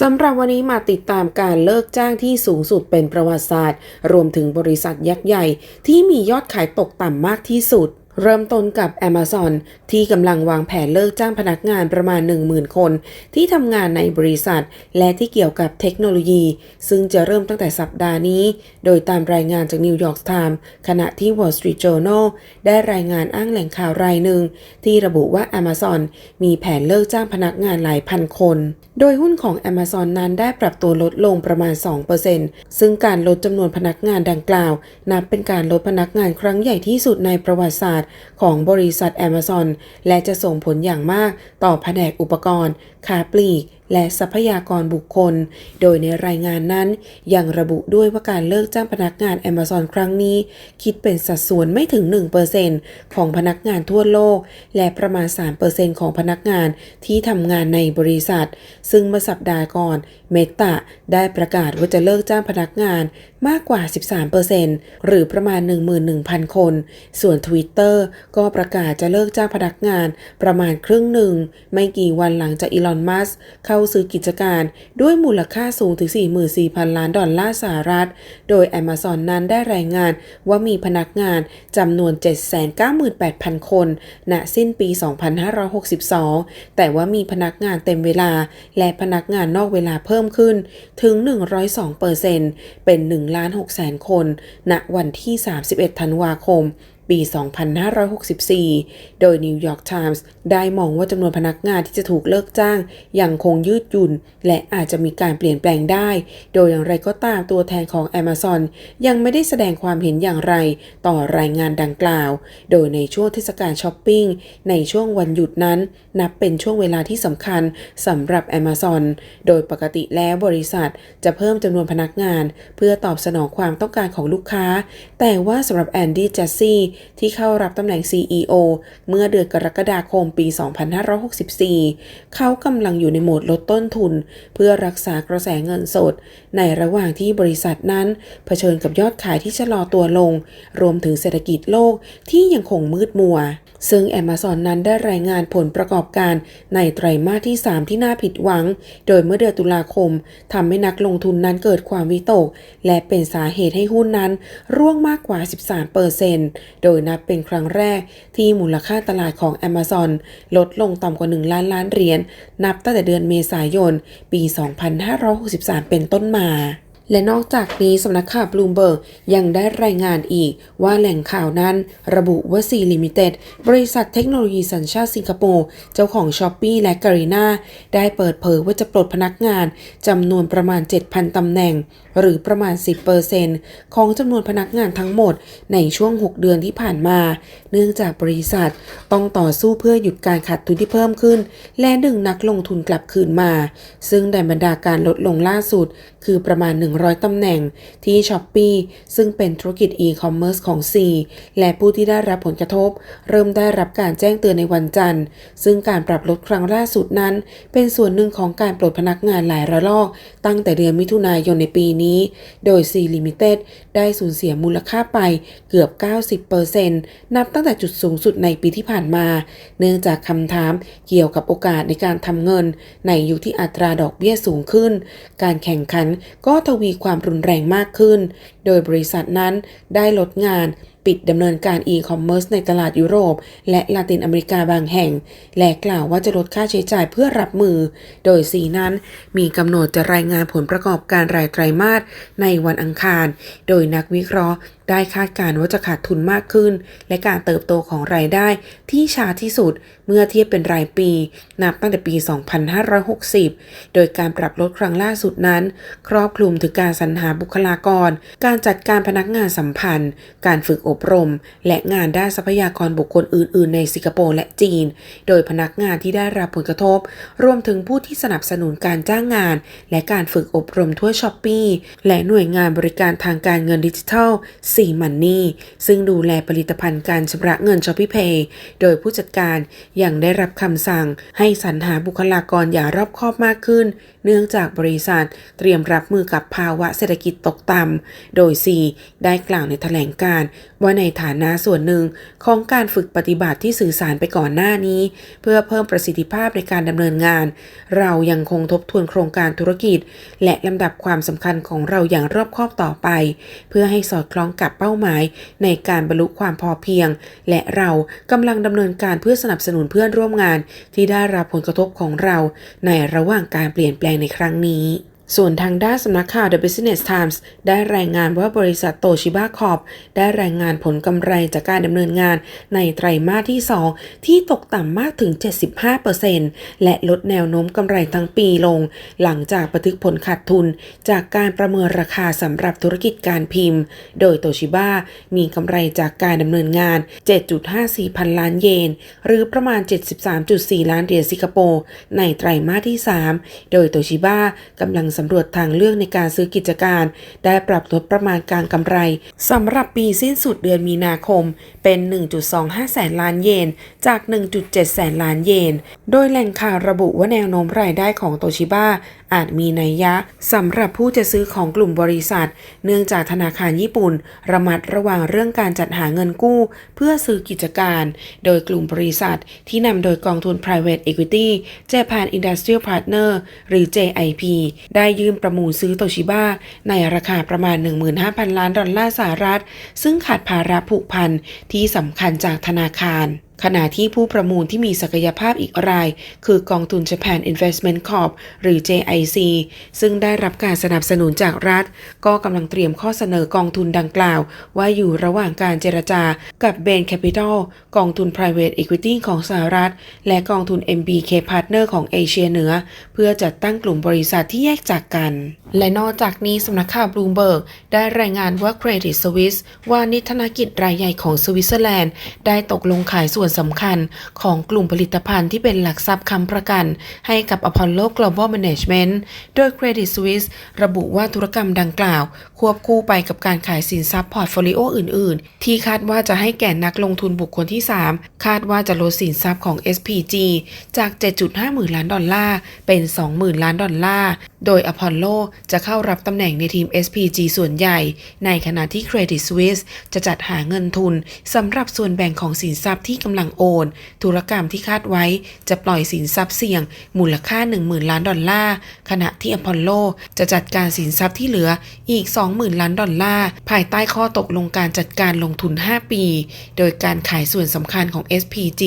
สำหรับวันนี้มาติดตามการเลิกจ้างที่สูงสุดเป็นประวัติศาสตร์ รวมถึงบริษัทยักษ์ใหญ่ที่มียอดขายตกต่ำมากที่สุด เริ่มต้นกับ Amazon ที่กำลังวางแผนเลิกจ้างพนักงานประมาณ 10,000 คน ที่ทำงานในบริษัท และที่เกี่ยวกับเทคโนโลยี ซึ่งจะเริ่มตั้งแต่สัปดาห์นี้ โดยตามรายงานจาก New York Times ขณะที่ Wall Street Journal ได้รายงานอ้างแหล่งข่าวรายหนึ่ง ที่ระบุว่า Amazon มีแผนเลิกจ้างพนักงานหลายพันคน โดยหุ้นของ Amazon นั้นได้ปรับตัวลดลงประมาณ 2%ซึ่งการลดจำนวนพนักงานดังกล่าว นับเป็นการลดพนักงานครั้งใหญ่ที่สุดในประวัติศาสตร์ของบริษัท Amazon และจะส่งผลอย่างมากต่อแผนกอุปกรณ์ค้าปลีก และทรัพยากรบุคคล โดยในรายงานนั้น ยังระบุด้วยว่าการเลิกจ้างพนักงาน Amazon ครั้งนี้ คิดเป็นสัดส่วนไม่ถึง 1%ของพนักงานทั่วโลก และประมาณ 3%ของพนักงานที่ทำงานในบริษัท ซึ่งเมื่อสัปดาห์ก่อน เมตาได้ประกาศว่าจะเลิกจ้างพนักงานมากกว่า 13%หรือประมาณ 11,000 คน ส่วน Twitter ก็ประกาศจะเลิกจ้างพนักงานประมาณครึ่งหนึ่ง ไม่กี่วันหลังจากอีลอน มัสเข้าซื้อกิจการด้วยมูลค่าสูงถึง 44,000 ล้านดอลลาร์สหรัฐ โดย Amazon นั้นได้รายงานว่ามีพนักงานจำนวน 798,000 คน ณ สิ้นปี 2562 แต่ว่ามีพนักงานเต็มเวลา และพนักงานนอกเวลาเพิ่มขึ้นถึง 102%เป็น1ล้าน6แสนคน ณ วันที่ 31 ธันวาคม ปี 2564 โดย New York Times ได้มองว่าจำนวนพนักงานที่จะถูกเลิกจ้างยังคงยืดหยุ่น และอาจจะมีการเปลี่ยนแปลงได้ โดยอย่างไรก็ตามตัวแทนของ Amazon ยังไม่ได้แสดงความเห็นอย่างไรต่อรายงานดังกล่าว โดยในช่วงเทศกาลช้อปปิ้งในช่วงวันหยุดนั้น นับเป็นช่วงเวลาที่สำคัญสำหรับ Amazon โดยปกติแล้วบริษัทจะเพิ่มจำนวนพนักงาน เพื่อตอบสนองความต้องการของลูกค้า แต่ว่าสำหรับแอนดี้จัสซี่ที่เข้ารับตำแหน่ง CEO เมื่อเดือนกรกฎาคมปี 2564 เขากำลังอยู่ในโหมดลดต้นทุน เพื่อรักษากระแสเงินสด ในระหว่างที่บริษัทนั้นเผชิญกับยอดขายที่ชะลอตัวลง รวมถึงเศรษฐกิจโลกที่ยังคงมืดมัว ซึ่ง Amazon นั้นได้รายงานผลประกอบการในไตรมาสที่ 3 ที่น่าผิดหวัง โดยเมื่อเดือนตุลาคมทำให้นักลงทุนนั้นเกิดความวิตก และเป็นสาเหตุให้หุ้นนั้น ร่วงมากกว่า 13%โดยนับเป็นครั้งแรกที่มูลค่าตลาดของ Amazon ลดลงต่ำกว่า 1 ล้านล้านเหรียญนับตั้งแต่เดือนเมษายน ปี 2563 เป็นต้นมาและนอกจากนี้สำนักข่าวบลูมเบิร์กยังได้รายงานอีกว่าแหล่งข่าวนั้นระบุว่าซีลิมิเต็ดบริษัทเทคโนโลยีสัญชาติสิงคโปร์ เจ้าของ s h อ p e e และ g a r i n a ได้เปิดเผยว่าจะปลดพนักงานจำนวนประมาณ 7,000 ตำแหน่ง หรือประมาณ 10%ของจำนวนพนักงานทั้งหมดในช่วง 6 เดือนที่ผ่านมา เนื่องจากบริษัทต้องต่อสู้เพื่อหยุดการขาดทุนที่เพิ่มขึ้น และดึงนักลงทุนกลับคืนมา ซึ่งในบรรดาการลดลงล่าสุด คือประมาณ 100ตำแหน่งที่ s h อ p e e ซึ่งเป็นธุรกิจ e-commerce ของ C และผู้ที่ได้รับผลกระทบ เริ่มได้รับการแจ้งเตือนในวันจันทร์ ซึ่งการปรับลดครั้งล่าสุดนั้น เป็นส่วนหนึ่งของการปลดพนักงานหลายระลอก ตั้งแต่เดือนมิถุนายนในปีนี้โดย C Limited ได้สูญเสียมูลค่าไปเกือบ 90%นับตั้งแต่จุดสูงสุดในปีที่ผ่านมา เนื่องจากคำถามเกี่ยวกับโอกาสในการทำเงิน ในยุคที่อัตราดอกเบี้ยสูงขึ้น การแข่งขันก็ทวีความรุนแรงมากขึ้น โดยบริษัทนั้นได้ลดงาน ปิดดำเนินการอีคอมเมิร์ซในตลาดยุโรป และลาตินอเมริกาบางแห่ง และกล่าวว่าจะลดค่าใช้จ่ายเพื่อรับมือ โดยสีนั้นมีกำหนดจะรายงานผลประกอบการรายไตรมาสในวันอังคาร โดยนักวิเคราะห์ ได้คาดการณ์ว่าจะขาดทุนมากขึ้น และการเติบโตของรายได้ที่ช้าที่สุดเมื่อเทียบเป็นรายปี นับตั้งแต่ปี 2560 โดยการปรับลดครั้งล่าสุดนั้น ครอบคลุมถึงการสรรหาบุคลากร การจัดการพนักงานสัมพันธ์ การฝึกอบรม และงานด้านทรัพยากรบุคคลอื่น ๆ ในสิงคโปร์และจีน โดยพนักงานที่ได้รับผลกระทบ รวมถึงผู้ที่สนับสนุนการจ้างงาน และการฝึกอบรมทั่วช้อปปี้และหน่วยงานบริการทางการเงินดิจิทัลสีมันนี่ซึ่งดูแลผลิตภัณฑ์การชำระเงิน s h o p e e Pay โดยผู้จัดการยังได้รับคำสั่งให้สรรหาบุคลากรอย่างรอบคอบมากขึ้น เนื่องจากบริษัทเตรียมรับมือกับภาวะเศรษฐกิจตกต่ำโดย C ได้กล่าวในแถลงการ์ว่าในฐานะส่วนหนึ่งของการฝึกปฏิบัติที่สื่อสารไปก่อนหน้านี้ เพื่อเพิ่มประสิทธิภาพในการดำเนินงาน เรายังคงทบทวนโครงการธุรกิจ และลำดับความสำคัญของเราอย่างรอบคอบต่อไป เพื่อให้สอดคล้องกับเป้าหมายในการบรรลุความพอเพียง และเรากำลังดำเนินการเพื่อสนับสนุนเพื่อนร่วมงาน ที่ได้รับผลกระทบของเราในระหว่างการเปลี่ยนแปลงในครั้งนี้ ส่วนทางด้านสำนักข่าว The Business Times ได้รายงานว่าบริษัทโตชิบ a คอ p ได้รายงานผลกำไรจากการดำเนินงานในไตรมาสที่ 2 ที่ตกต่ำมากถึง 75%และลดแนวโน้มกำไรทั้งปีลง หลังจากบันทึกผลขาดทุน จากการประเมินราคาสำหรับธุรกิจการพิมพ์ โดยโตชิบ a มีกำไรจากการดำเนินงาน 7.54 พันล้านเยน หรือประมาณ 73.4 ล้านเหรียญสิงคโปร์ในไตรมาสที่ 3 โดยโตชิบ a กำลังสำรวจทางเลือกในการซื้อกิจการ ได้ปรับลดประมาณการกำไรสำหรับปีสิ้นสุดเดือนมีนาคมเป็น 1.25 แสนล้านเยน จาก 1.7 แสนล้านเยน โดยแหล่งข่าวระบุว่าแนวโน้มรายได้ของโตชิบ้าอาจมีนัยยะสำหรับผู้จะซื้อของกลุ่มบริษัท เนื่องจากธนาคารญี่ปุ่น ระมัดระวังเรื่องการจัดหาเงินกู้ เพื่อซื้อกิจการ โดยกลุ่มบริษัท ที่นำโดยกองทุน private equity Japan Industrial Partner หรือ JIP ได้ยื่นประมูลซื้อโตชิบ a ในราคาประมาณ 15,000 ล้านดอลลาร์สหรัฐ ซึ่งขาดภาระผูกพันที่สำคัญจากธนาคาร ขณะที่ผู้ประมูลที่มีศักยภาพอีกราย คือกองทุน Japan Investment Corp หรือ JIC ซึ่งได้รับการสนับสนุนจากรัฐ ก็กำลังเตรียมข้อเสนอกองทุนดังกล่าว ว่าอยู่ระหว่างการเจรจากับ Bain Capital กองทุน Private Equity ของสหรัฐ และกองทุน MBK Partner ของเอเชียเหนือ เพื่อจัดตั้งกลุ่มบริษัทที่แยกจากกัน และนอกจากนี้สำนักข่าวบลูเบิร์กได้รายงานว่า Credit Suisse วานิธนกิจรายใหญ่ของสวิตเซอร์แลนด์ ได้ตกลงขายส่วนสำคัญของกลุ่มผลิตภัณฑ์ที่เป็นหลักทรัพย์ค้ำประกัน ให้กับ Apollo Global Management โดย Credit Suisse ระบุว่าธุรกรรมดังกล่าว ควบคู่ไปกับการขายสินทรัพย์พอร์ตโฟลิโออื่น ๆ ที่คาดว่าจะให้แก่นักลงทุนบุคคลที่ 3 คาดว่าจะลดสินทรัพย์ของ SPG จาก 7.5 หมื่นล้านดอลลาร์เป็น 20,000 ล้านดอลลาร์โดย Apollo จะเข้ารับตำแหน่งในทีม SPG ส่วนใหญ่ ในขณะที่ Credit Suisse จะจัดหาเงินทุนสำหรับส่วนแบ่งของสินทรัพย์ที่กำลังโอน ธุรกรรมที่คาดไว้ จะปล่อยสินทรัพย์เสี่ยง มูลค่า 10,000 ล้านดอลลาร์ ขณะที่ Apollo จะจัดการสินทรัพย์ที่เหลืออีก 20,000 ล้านดอลลาร์ ภายใต้ข้อตกลงการจัดการลงทุน 5 ปี โดยการขายส่วนสำคัญของ SPG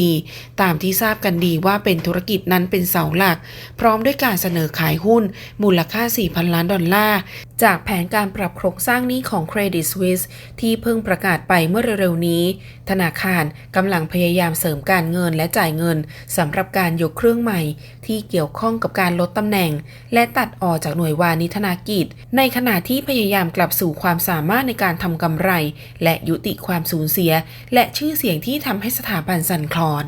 ตามที่ทราบกันดีว่าเป็นธุรกิจนั้นเป็นเสาหลัก พร้อมด้วยการเสนอขายหุ้นมูลค่า 4,000 ล้านดอลลาร์ จากแผนการปรับโครงสร้างหนี้ของ Credit Suisse ที่เพิ่งประกาศไปเมื่อเร็วๆนี้ ธนาคารกำลังพยายามเสริมการเงินและจ่ายเงินสำหรับการยกเครื่องใหม่ ที่เกี่ยวข้องกับการลดตำแหน่ง และตัดออกจากหน่วยวานิธนากิจ ในขณะที่พยายามกลับสู่ความสามารถในการทำกำไร และยุติความสูญเสีย และชื่อเสียงที่ทำให้สถาบันสั่นคลอน